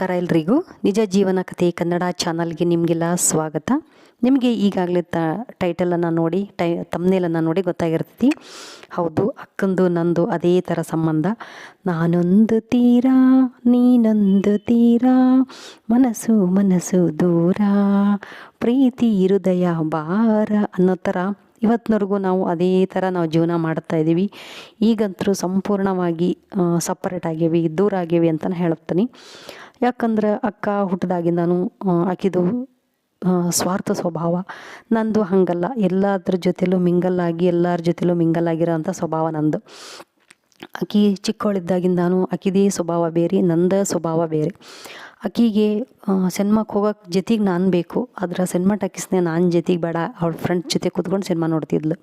ನಮಸ್ಕಾರ ಎಲ್ರಿಗೂ. ನಿಜ ಜೀವನ ಕಥೆ ಕನ್ನಡ ಚಾನಲ್ಗೆ ನಿಮಗೆಲ್ಲ ಸ್ವಾಗತ. ನಿಮಗೆ ಈಗಾಗಲೇ ತ ಟೈಟಲನ್ನು ನೋಡಿ, ಟೈ ತಮ್ನೇಲನ್ನು ನೋಡಿ ಗೊತ್ತಾಗಿರ್ತೈತಿ. ಹೌದು, ಅಕ್ಕಂದು, ನಂದು ಅದೇ ಥರ ಸಂಬಂಧ. ನಾನೊಂದು ತೀರಾ, ನೀನೊಂದು ತೀರಾ, ಮನಸ್ಸು ಮನಸ್ಸು ದೂರ, ಪ್ರೀತಿ, ಹೃದಯ ಬಾರ ಅನ್ನೋ ಥರ ಇವತ್ತಿನವರೆಗೂ ನಾವು ಅದೇ ಥರ ನಾವು ಜೀವನ ಮಾಡ್ತಾ ಇದ್ದೀವಿ. ಈಗಂತರೂ ಸಂಪೂರ್ಣವಾಗಿ ಸಪ್ರೇಟ್ ಆಗೇವಿ ದೂರ ಆಗೇವಿ ಅಂತಲೇ ಹೇಳ್ತೀನಿ ಯಾಕಂದ್ರೆ ಅಕ್ಕ ಹುಟ್ಟಿದಾಗಿಂದನೂ ಆಕಿದು ಸ್ವಾರ್ಥ ಸ್ವಭಾವ ನಂದು ಹಾಗಲ್ಲ. ಎಲ್ಲದ್ರ ಜೊತೆಲೂ ಮಿಂಗಲ್ಲಾಗಿ ಎಲ್ಲರ ಜೊತೆಲೂ ಮಿಂಗಲ್ಲಾಗಿರೋ ಅಂಥ ಸ್ವಭಾವ ನಂದು. ಆಕಿ ಚಿಕ್ಕವಳಿದ್ದಾಗಿಂದಾನು ಆಕಿದೇ ಸ್ವಭಾವ ಬೇರೆ, ನಂದ ಸ್ವಭಾವ ಬೇರೆ. ಆಕಿಗೆ ಸಿನಿಮಾಕ್ಕೆ ಹೋಗೋಕೆ ಜೊತೆಗೆ ನಾನು ಬೇಕು. ಆದ್ರೆ ಸಿನಿಮಾ ಟಾಕೀಸ್ನೇ ನಾನು ಜೊತೆಗೆ ಬೇಡ. ಅವ್ಳ ಫ್ರೆಂಡ್ ಜೊತೆ ಕೂತ್ಕೊಂಡು ಸಿನಿಮಾ ನೋಡ್ತಿದ್ಲು.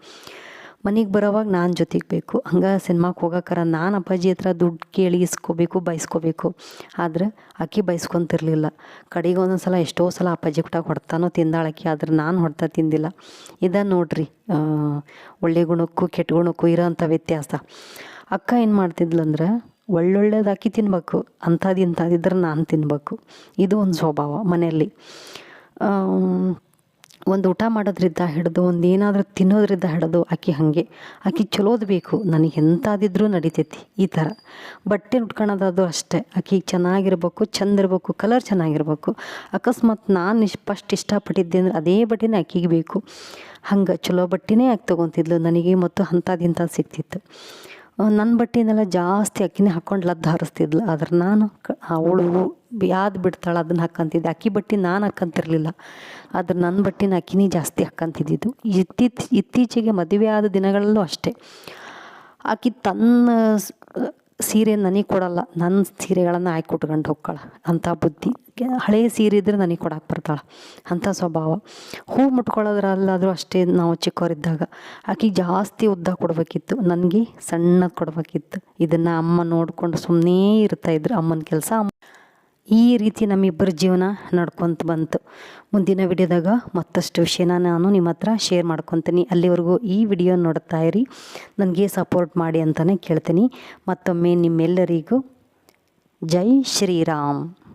ಮನೆಗೆ ಬರೋವಾಗ ನಾನು ಜೊತೆಗೆ ಬೇಕು. ಹಂಗೆ ಸಿನಿಮಾಕ್ಕೆ ಹೋಗೋಕಾರ ನಾನು ಅಪ್ಪಾಜಿ ಹತ್ರ ದುಡ್ಡು ಕೇಳಿ ಇಸ್ಕೋಬೇಕು ಬಯಸ್ಕೋಬೇಕು ಆದ್ರೆ ಆಕೆ ಬಯಸ್ಕೊತಿರ್ಲಿಲ್ಲ ಕಡೆಗೆ ಒಂದೊಂದು ಸಲ ಎಷ್ಟೋ ಸಲ ಅಪ್ಪಾಜಿ ಕೂಟ ಹೊಡ್ತಾನೋ ತಿಂದಾಳಕ್ಕೆ ಆದ್ರೆ ನಾನು ಹೊಡ್ತಾ ತಿಂದಿಲ್ಲ. ಇದ ನೋಡ್ರಿ ಒಳ್ಳೆ ಗುಣಕ್ಕೂ ಕೆಟ್ಟ ಗುಣಕ್ಕೂ ಇರೋಂಥ ವ್ಯತ್ಯಾಸ. ಅಕ್ಕ ಏನು ಮಾಡ್ತಿದ್ಲಂದ್ರೆ ಒಳ್ಳೊಳ್ಳೇದು ತಿನ್ನಬೇಕು ಅಂಥದ್ದು ಇಂಥದ್ದಿದ್ರೆ ನಾನು ತಿನ್ನಬೇಕು ಇದು ಒಂದು ಸ್ವಭಾವ ಮನೆಯಲ್ಲಿ. ಒಂದು ಊಟ ಮಾಡೋದ್ರಿಂದ ಹಿಡಿದು, ಒಂದು ಏನಾದರೂ ತಿನ್ನೋದ್ರಿಂದ ಹಿಡಿದು ಆಕೆ ಹಾಗೆ. ಆಕೆ ಚಲೋದು ಬೇಕು. ನನಗೆ ಎಂಥದಿದ್ರೂ ನಡಿತೈತಿ ಈ ಥರ ಬಟ್ಟೆ ಉಟ್ಕೊಳೋದು ಅಷ್ಟೇ. ಆಕಿ ಚೆನ್ನಾಗಿರ್ಬೇಕು ಚಂದಿರಬೇಕು ಕಲರ್ ಚೆನ್ನಾಗಿರ್ಬೇಕು. ಅಕಸ್ಮಾತ್ ನಾನು ಇಷ್ಟು ಫಸ್ಟ್ ಇಷ್ಟಪಟ್ಟಿದ್ದೆ ಅಂದ್ರೆ ಅದೇ ಬಟ್ಟೆನೇ ಆಕಿಗೆ ಬೇಕು. ಹಂಗೆ ಚಲೋ ಬಟ್ಟೆನೇ ಆಕಿ ತೊಗೊತಿದ್ಲು. ನನಗೆ ಮತ್ತು ಅಂಥದ್ದು ಇಂಥದ್ದು ಸಿಗ್ತಿತ್ತು. ನನ್ನ ಬಟ್ಟೆನೆಲ್ಲ ಜಾಸ್ತಿ ಅಕ್ಕಿನೇ ಹಾಕ್ಕೊಂಡು ಲದ್ದು ಹಾರಿಸ್ತಿದ್ಲು. ಆದ್ರೆ ನಾನು ಅವಳು ಯಾವ್ದು ಬಿಡ್ತಾಳೆ ಅದನ್ನು ಹಾಕ್ಕಂತಿದ್ದೆ ಅಕ್ಕಿ ಬಟ್ಟೆ ನಾನು ಹಾಕಂತಿರ್ಲಿಲ್ಲ. ಆದ್ರೆ ನನ್ನ ಬಟ್ಟೆನ ಅಕ್ಕಿನೇ ಜಾಸ್ತಿ ಹಾಕ್ಕಂತಿದ್ದಿದ್ದು ಇತ್ತೀಚ್, ಇತ್ತೀಚೆಗೆ ಮದುವೆ ಆದ ದಿನಗಳಲ್ಲೂ ಅಷ್ಟೇ. ಆಕಿ ತನ್ನ ಸೀರೆ ನನಗೆ ಕೊಡಲ್ಲ. ನನ್ನ ಸೀರೆಗಳನ್ನು ಆಯ್ಕೆ ಕೊಟ್ಕೊಂಡು ಹೋಗ್ಕಳ ಅಂಥ ಬುದ್ಧಿ. ಹಳೆಯ ಸೀರೆ ಇದ್ರೆ ನನಗೆ ಕೊಡಕ್ಕೆ ಬರ್ತಾಳೆ. ಅಂಥ ಸ್ವಭಾವ. ಹೂ ಮುಟ್ಕೊಳ್ಳೋದ್ರಲ್ಲಾದರೂ ಅಷ್ಟೇ ನಾವು ಚಿಕ್ಕವರಿದ್ದಾಗ ಆಕೆಗೆ ಜಾಸ್ತಿ ಉದ್ದ ಕೊಡಬೇಕಿತ್ತು. ನನಗೆ ಸಣ್ಣದು ಕೊಡಬೇಕಿತ್ತು. ಇದನ್ನು ಅಮ್ಮ ನೋಡಿಕೊಂಡು ಸುಮ್ಮನೆ ಇರ್ತಾಯಿದ್ರು ಅಮ್ಮನ ಕೆಲಸ. ಈ ರೀತಿ ನಮ್ಮಿಬ್ಬರ ಜೀವನ ನಡ್ಕೊತ ಬಂತು. ಮುಂದಿನ ವಿಡಿಯೋದಾಗ ಮತ್ತಷ್ಟು ವಿಷಯನ ನಾನು ನಿಮ್ಮ ಹತ್ರ ಶೇರ್ ಮಾಡ್ಕೊತೀನಿ. ಅಲ್ಲಿವರೆಗೂ ಈ ವಿಡಿಯೋ ನೋಡ್ತಾ ಇರಿ. ನನಗೆ ಸಪೋರ್ಟ್ ಮಾಡಿ ಅಂತಲೇ ಕೇಳ್ತೀನಿ. ಮತ್ತೊಮ್ಮೆ ನಿಮ್ಮೆಲ್ಲರಿಗೂ ಜೈ ಶ್ರೀರಾಮ್.